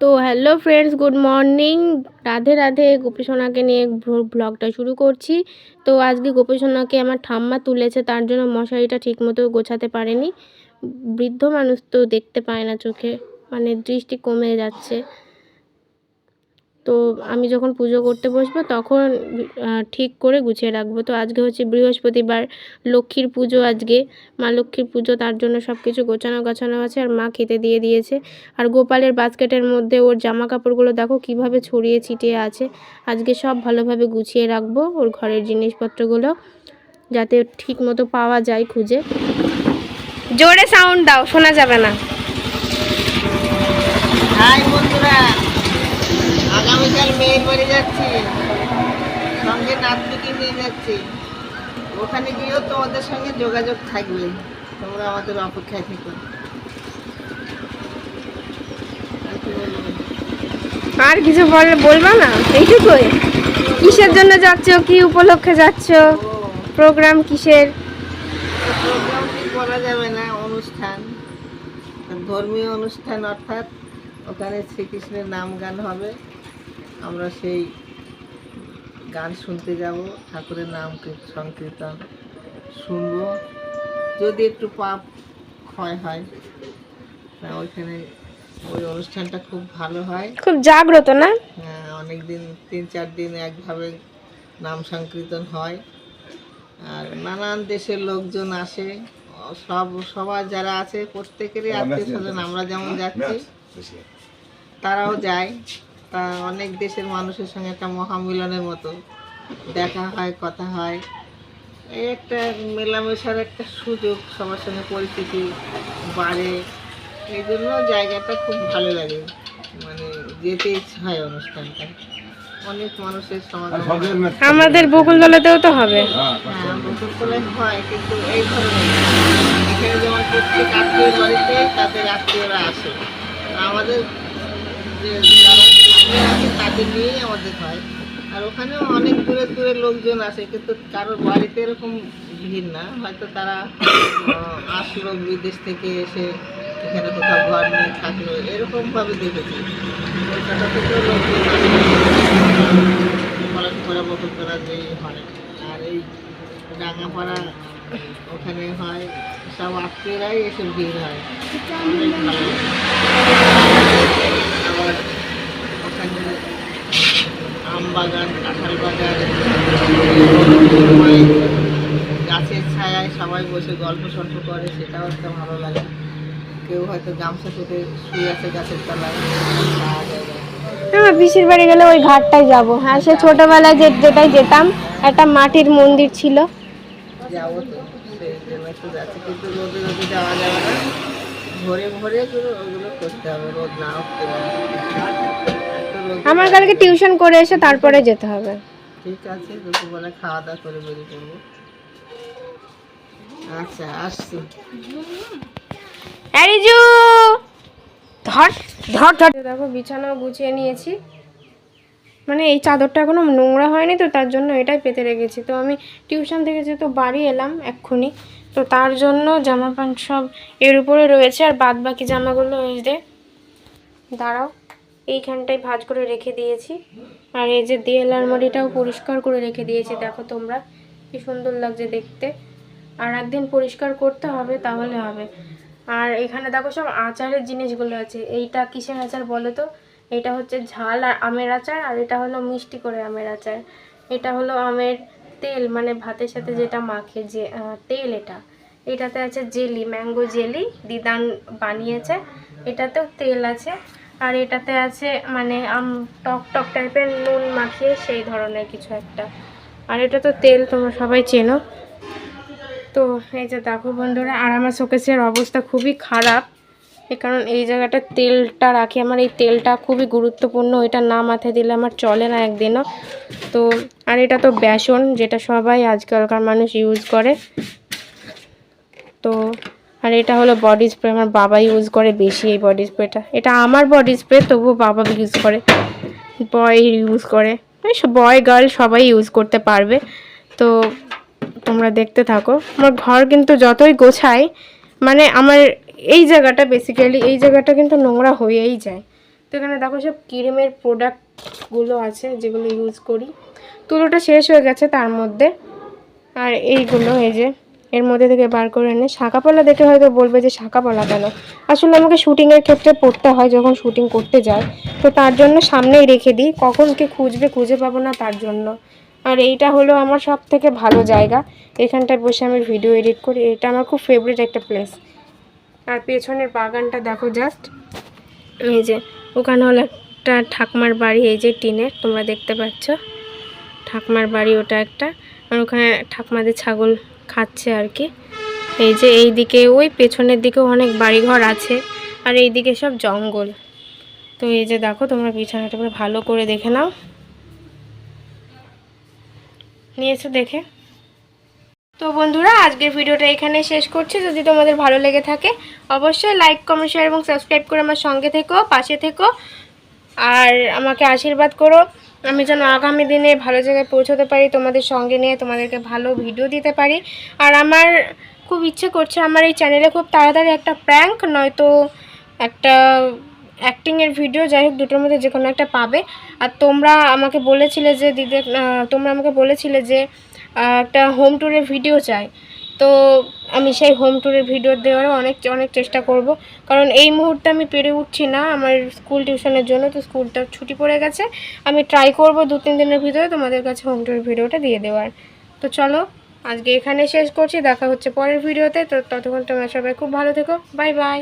তো hello friends, good morning. Radhe Radhe, Gopi সোনাকে নিয়ে ব্লগটা শুরু করছি। তো আজকে গোপী সোনাকে আমার ঠাম্মা তুলেছে, তার জন্য মশারিটা ঠিকমতো গোছাতে পারেনি। বৃদ্ধ মানুষ তো দেখতে পায় না চোখে মানে দৃষ্টি কমে যাচ্ছে। তো আমি যখন পুজো করতে বসবো তখন ঠিক করে গুছিয়ে রাখব। তো আজকে হচ্ছে বৃহস্পতিবার, লক্ষ্মীর পুজো আজকে। মা লক্ষ্মীর পুজো তার জন্য সব কিছু গোছানো গাছানো আছে আর মা খেতে দিয়ে দিয়েছে। আর গোপালের বাস্কেটের মধ্যে ওর জামা কাপড়গুলো দেখো কীভাবে ছড়িয়ে ছিটিয়ে আছে। আজকে সব ভালোভাবে গুছিয়ে রাখব ওর ঘরের জিনিসপত্রগুলো যাতে ঠিক মতো পাওয়া যায় খুঁজে। জোরে সাউন্ড দাও, শোনা যাবে না। হাই বন্ধুরা। আগামীকাল মেয়ের বাড়ি যাচ্ছি। সঙ্গে নাতনিকে নিয়ে যাচ্ছি। ওখানে গিয়েও তোমাদের সঙ্গে যোগাযোগ থাকবে। তোমরা আমাদের অপেক্ষায় থেকো। আর কিছু বল বলবা না? এইটুকুই। কিসের জন্য যাচ্ছ? কি উপলক্ষে যাচ্ছ? প্রোগ্রাম কিসের? প্রোগ্রাম কি করা যাবে না অনুষ্ঠান। ধর্মীয় অনুষ্ঠান অর্থাৎ ওখানে শ্রীকৃষ্ণের নাম গান হবে। আমরা সেই গান শুনতে যাব ঠাকুরের নাম কীর- সংকীর্তন শুনব। যদি একটু পাপ ক্ষয় হয় তা ওইখানে ওই অনুষ্ঠানটা খুব ভালো হয়। খুব জাগ্রত না? হ্যাঁ, অনেক দিন তিন চার দিন একভাবে নাম সংকীর্তন হয়। আর নানান দেশের লোকজন আসে সব সবার যারা আছে প্রত্যেকেরই আত্মীয় স্বজন আমরা যেমন যাচ্ছি তারাও যায়। তা অনেক দেশের মানুষের সঙ্গে একটা মহামিলনের মতো দেখা হয় কথা হয়। এই একটা মেলামেশার একটা সুযোগ সবার সঙ্গে পরিচিতি বাড়ে। এই জন্য জায়গাটা খুব ভালো লাগে। মানে যেতে ইচ্ছা হয় অনুষ্ঠানটা। অনেক মানুষের সমাগম হয়। আমাদের বকুলতলাতেও তো হবে। হ্যাঁ বকুলতলায় হয় কিন্তু এই ধরনের এখানে যেমন প্রত্যেক আত্মীয় বাড়িতে তাদের আত্মীয়রা আসে। আমাদের যে যারা আছে নিয়েই আমাদের হয়। আর ওখানেও অনেক দূরে দূরে লোকজন আসে, কিন্তু কারোর বাড়িতে এরকম ভিড় না। হয়তো তারা আসলো বিদেশ থেকে এসে এখানে কোথাও ঘর নিয়ে থাকল, এরকমভাবে দেখেছি। কলকাতা লোকজন পড়াশোনা বকুল করা যেই হয়। আর এই ডাঙ্গাপাড়া ওখানে হয়, সব আত্মীয়রাই এসে ভিড় হয় অনেক ভালো লাগে। আবার ওখানে আম বাগান কাঁঠাল বাগান সময় গাছের ছায়ায় সবাই বসে গল্প সল্প করে সেটাও একটা ভালো লাগে। কেউ হয়তো গামছা পেতে শুয়ে আছে গাছের তলায় আমার পিসির বাড়ি গেলে ওই ঘাটটাই যাব। হ্যাঁ সে ছোটবেলায় যে যেটাই যেতাম একটা মাটির মন্দির ছিল। যাব তো সেই জন্য একটু যাচ্ছি। কিন্তু রোদে রোদে যাওয়া যাবে না। ভোরে ভোরে ওগুলো করতে হবে রোদ না উঠতে পারে। একটু রোদে আমার কালকে টিউশন করে এসে তারপরে যেতে হবে। ঠিক আছে দুপুরবেলা খাওয়া দাওয়া করে বেরিয়ে পড়ব। আচ্ছা আসছি। অ্যারিজু ধর ধর ধর। দেখো বিছানাও গুছিয়ে নিয়েছি। মানে এই চাদরটা এখনও নোংরা হয়নি তো তার জন্য এটাই পেতে রেখেছি। তো আমি টিউশন থেকে যেহেতু বাড়ি এলাম এক্ষুনি তো তার জন্য জামা প্যান্ট সব এর উপরে রয়েছে আর বাদ বাকি জামাগুলো এই যে দাঁড়াও এইখানটায় ভাঁজ করে রেখে দিয়েছি। আর এই যে দেয়াল আলমারিটাও পরিষ্কার করে রেখে দিয়েছি দেখো তোমরা কি সুন্দর লাগছে দেখতে। আর একদিন পরিষ্কার করতে হবে, তাহলে হবে। আর এখানে দেখো সব আচারের জিনিসগুলো আছে। এইটা কিসের আচার বলো তো? এটা হচ্ছে ঝাল আর আমের আচার, আর এটা হলো মিষ্টি করে আমের আচার। এটা হলো আমের তেল মানে ভাতের সাথে যেটা মাখে যে তেল এটা। এটাতে আছে জেলি, ম্যাঙ্গো জেলি, দিদান বানিয়েছে। এটাতেও তেল আছে। আর এটাতে আছে মানে আম, টক টক টাইপের নুন মাখিয়ে সেই ধরনের কিছু একটা। আর এটা তো তেল, তোমরা সবাই চেনো। তো এই যে দেখো বন্ধুরা, আর আমার শোকেসের অবস্থা খুবই খারাপ। এ কারণ এই জায়গাটা তেলটা রাখি, আমার এই তেলটা খুবই গুরুত্বপূর্ণ এটা না মাথায় দিলে আমার চলে না একদিনও। তো, আর এটা তো বেসন, যেটা সবাই আজকালকার মানুষ ইউজ করে। তো, আর এটা হলো বডি স্প্রে আমার বাবা ইউজ করে বেশি এই বডি স্প্রেটা এটা আমার বডি স্প্রে তবুও বাবা ইউজ করে। বয় ইউজ করে। বয় গার্ল সবাই ইউজ করতে পারবে। তো তোমরা দেখতে থাকো। আমার ঘর কিন্তু যতই গোছাই মানে আমার এই জায়গাটা বেসিক্যালি এই জায়গাটা কিন্তু নোংরা হয়েই যায়। তো এখানে দেখো সব ক্রিমের প্রোডাক্টগুলো আছে যেগুলো ইউজ করি। তুলোটা শেষ হয়ে গেছে তার মধ্যে। আর এইগুলো এই যে, এর মধ্যে থেকে বার করে এনে শাঁকাপালা দেখে হয়তো বলবে যে শাঁকাপালা কেন? আসলে আমাকে শুটিংয়ের ক্ষেত্রে পড়তে হয় যখন শুটিং করতে যাই। তো তার জন্য সামনেই রেখে দিই। কখন কে খুঁজবে খুঁজে পাবো না তার জন্য। আর এইটা হলো আমার সব থেকে ভালো জায়গা। এখানটায় বসে আমি ভিডিও এডিট করি। এটা আমার খুব ফেভারিট একটা প্লেস আর পেছনের বাগানটা দেখো জাস্ট এই যে, ওখানে হলো একটা ঠাকমার বাড়ি, এই যে টিনের, তোমরা দেখতে পাচ্ছ। ঠাকমার বাড়ি ওটা একটা। আর ওখানে ঠাকমাদের ছাগল খাচ্ছে আর কি। এই যে এই দিকে ওই পেছনের দিকেও অনেক বাড়িঘর আছে। আর এই দিকে সব জঙ্গল। তো এই যে দেখো, তোমরা বিছানাটা ভালো করে দেখে নাও। নিয়েছো দেখে। তো বন্ধুরা, আজকের ভিডিওটা এখানে শেষ করছি। যদি তোমাদের ভালো লেগে থাকে, অবশ্যই লাইক কমেন্ট শেয়ার এবং সাবস্ক্রাইব করে আমার সঙ্গে থেকো, পাশে থেকো। আর আমাকে আশীর্বাদ করো। আমি যেন আগামী দিনে ভালো জায়গায় পৌঁছতে পারি, তোমাদের সঙ্গে নিয়ে তোমাদেরকে ভালো ভিডিও দিতে পারি। আর আমার খুব ইচ্ছে করছে, আমার এই চ্যানেলে খুব তাড়াতাড়ি একটা প্র্যাঙ্ক নয়তো একটা অ্যাক্টিংয়ের ভিডিও যাই হোক, দুটোর মধ্যে যে কোনো একটা পাবে। আর তোমরা আমাকে বলেছিলে যে দিদি তোমরা আমাকে বলেছিলে যে একটা হোম ট্যুরের ভিডিও চাই। তো আমি সেই হোম ট্যুরের ভিডিও দেওয়ারও অনেক অনেক চেষ্টা করব। কারণ এই মুহূর্তে আমি পেরে উঠছি না আমার স্কুল টিউশনের জন্য, তো স্কুলটা ছুটি পড়ে গেছে। আমি ট্রাই করব দু, তিন দিনের ভিতরে তোমাদের কাছে হোম ট্যুরের ভিডিওটা দিয়ে দেওয়ার। তো চলো, আজকে এখানে শেষ করছি, দেখা হচ্ছে পরের ভিডিওতে তো ততক্ষণ তোমরা সবাই খুব ভালো থেকো। Bye bye